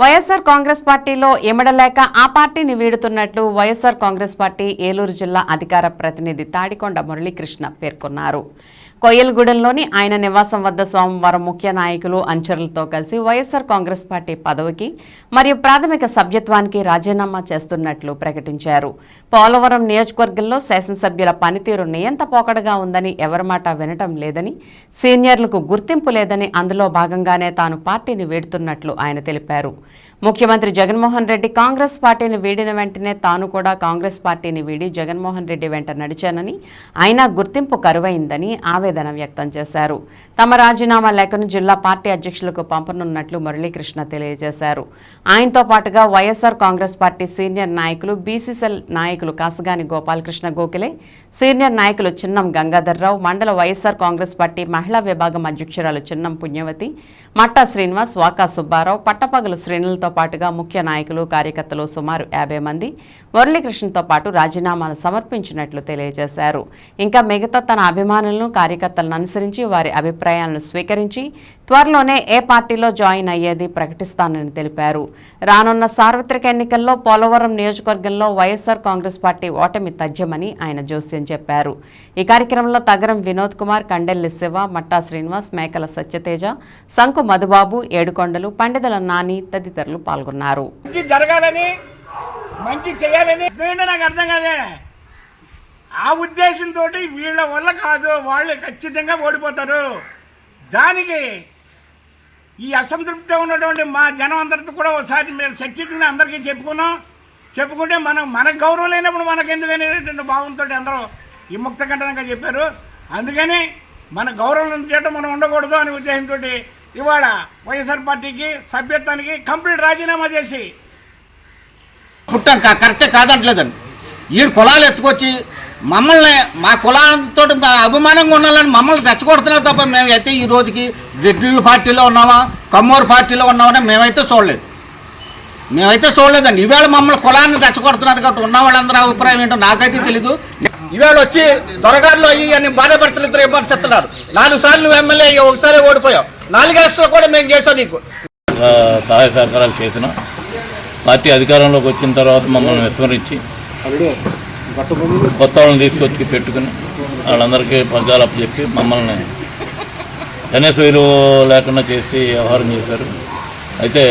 వైఎస్ఆర్ కాంగ్రెస్ పార్టీలో ఎమడలేక ఆ పార్టీని వీడుతున్నట్లు వైఎస్ఆర్ కాంగ్రెస్ పార్టీ ఏలూరు జిల్లా అధికార ప్రతినిధి తాడికొండ మురళీకృష్ణ పేర్కొన్నారు. కొయ్యలగూడెంలోని ఆయన నివాసం వద్ద సోమవారం ముఖ్య నాయకులు అంచరులతో కలిసి వైఎస్ఆర్ కాంగ్రెస్ పార్టీ పదవికి మరియు ప్రాథమిక సభ్యత్వానికి రాజీనామా చేస్తున్నట్లు ప్రకటించారు. పోలవరం నియోజకవర్గంలో శాసనసభ్యుల పనితీరు నియంత పోకడగా ఉందని ఎవరి మాట వినటం లేదని సీనియర్లకు గుర్తింపు లేదని అందులో భాగంగానే తాను పార్టీని వీడుతున్నట్లు ఆయన తెలిపారు. ముఖ్యమంత్రి జగన్మోహన్ రెడ్డి కాంగ్రెస్ పార్టీని వీడిన వెంటనే తాను కూడా కాంగ్రెస్ పార్టీని వీడి జగన్మోహన్ రెడ్డి వెంట నడిచానని అయినా గుర్తింపు కరువైందని ఆవేదన వ్యక్తం చేశారు. తమ రాజీనామా లేఖను జిల్లా పార్టీ అధ్యక్షులకు పంపనున్నట్లు మురళీకృష్ణ తెలియజేశారు. ఆయనతో పాటుగా వైఎస్ఆర్ కాంగ్రెస్ పార్టీ సీనియర్ నాయకులు బీసీసీఎల్ నాయకులు కాసగాని గోపాలకృష్ణ గోఖలే సీనియర్ నాయకులు చిన్నం గంగాధర్రావు మండల వైఎస్ఆర్ కాంగ్రెస్ పార్టీ మహిళా విభాగం అధ్యక్షురాలు చిన్నం పుణ్యవతి మట్టా శ్రీనివాస్ వాకా సుబ్బారావు పట్టపగలు శ్రేణులతో పాటుగా ముఖ్య నాయకులు కార్యకర్తలు సుమారు యాభై మంది మురళీకృష్ణతో పాటు రాజీనామాలు సమర్పించినట్లు తెలియజేశారు. ఇంకా మిగతా తన అభిమానులను కార్యకర్తలను అనుసరించి వారి అభిప్రాయాలను స్వీకరించి త్వరలోనే ఏ పార్టీలో జాయిన్ అయ్యేది ప్రకటిస్తానని తెలిపారు. రానున్న సార్వత్రిక ఎన్నికల్లో పోలవరం నియోజకవర్గంలో వైఎస్ఆర్ కాంగ్రెస్ పార్టీ ఓటమి తథ్యమని ఆయన జోస్యం చెప్పారు. ఈ కార్యక్రమంలో తగరం వినోద్ కుమార్ కండెల్లి శివ మట్టా శ్రీనివాస్ మేకల సత్యతేజ శంకు మధుబాబు ఏడుకొండలు పండితుల నాని తదితరులు పాల్గొన్నారు. జరగాలని మంచి చేయాలని నాకు అర్థం కాదే ఆ ఉద్దేశంతో వీళ్ళ వల్ల కాదు వాళ్ళు ఖచ్చితంగా ఓడిపోతారు. దానికి ఈ అసంతృప్తితో ఉన్నటువంటి మా జనం అందరితో కూడా ఒకసారి మీరు శక్తిని అందరికీ చెప్పుకున్నాం. చెప్పుకుంటే మనం మనకు గౌరవం లేనప్పుడు మనకు ఎందుకనేటువంటి భావంతో అందరూ ఈ ముక్త కంటనంగా చెప్పారు. అందుకని మన గౌరవం చేయటం మనం ఉండకూడదు అనే ఉద్దేశంతో ఇవాళ వైఎస్ఆర్ పార్టీకి సభ్యత్వానికి కంప్లీట్ రాజీనామా చేసి పుట్టాం కరెక్టే కాదంటలేదండి. ఈ కులాలు ఎత్తుకొచ్చి మమ్మల్ని మా కులాలతో అభిమానంగా ఉండాలని మమ్మల్ని రెచ్చగొడుతున్నారు తప్ప మేమైతే ఈ రోజుకి రెడ్డిల పార్టీలో ఉన్నామా కమ్మూరు పార్టీలో ఉన్నామని మేమైతే చూడలేదు. మేమైతే చూడలేదండి. ఈవేళ మమ్మల్ని కులాన్ని రెచ్చగొడుతున్నారు కాబట్టి ఉన్న వాళ్ళందరూ అభిప్రాయం ఏంటో నాకైతే తెలీదు. ఈవేళ వచ్చి త్వరగారులో అయ్యి అని బాధపడుతున్న ఇద్దరు విమర్శిస్తున్నారు నాలుగు సార్లు నువ్వు ఎమ్మెల్యే ఒకసారి ఓడిపోయావు నాలుగు లక్షలు కూడా మేము చేసాం నీకు. సహాయ సహకారాలు చేసిన. పార్టీ అధికారంలోకి వచ్చిన తర్వాత మమ్మల్ని విస్మరించి కొత్త వాళ్ళని తీసుకొచ్చి పెట్టుకుని వాళ్ళందరికీ పగ్గాలు చెప్పి మమ్మల్ని కనీస విలువ లేకుండా చేసి వ్యవహారం చేశారు. అయితే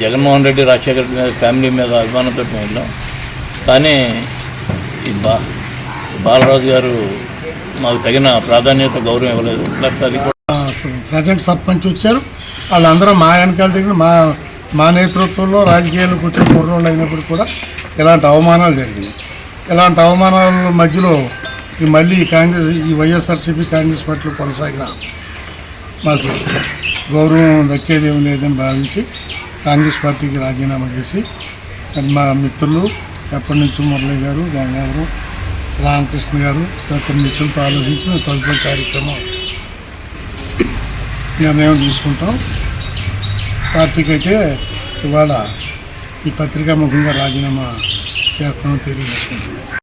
జగన్మోహన్ రెడ్డి రాజశేఖర రెడ్డి మీద ఫ్యామిలీ మీద అభిమానంతో మేము వెళ్ళాం. కానీ ఈ బా బాలరాజు గారు మాకు తగిన ప్రాధాన్యత గౌరవం ఇవ్వలేదు. ప్లస్ అది కూడా ప్రజెంట్ సర్పంచ్ వచ్చారు. వాళ్ళందరూ మా వెనకాల దగ్గర మా మా నేతృత్వంలో రాజకీయాలకు వచ్చిన కుర్రోళ్ళు అయినప్పుడు కూడా ఇలాంటి అవమానాలు జరిగినాయి. ఇలాంటి అవమానాల మధ్యలో ఈ మళ్ళీ ఈ కాంగ్రెస్ ఈ వైఎస్ఆర్సీపీ కాంగ్రెస్ పార్టీలో కొనసాగిన మాకు గౌరవం దక్కేదేమీ లేదని భావించి కాంగ్రెస్ పార్టీకి రాజీనామా చేసి మా మిత్రులు ఎప్పటి నుంచో మురళి గారు గంగాధరం రామకృష్ణ గారు తదితర మిత్రులతో ఆలోచించి తదుపరి కార్యక్రమం నిర్ణయం తీసుకుంటాం. పార్టీకి అయితే ఇవాళ ఈ పత్రికా ముఖంగా రాజీనామా చేస్తామని తెలియజేసుకుంటున్నాం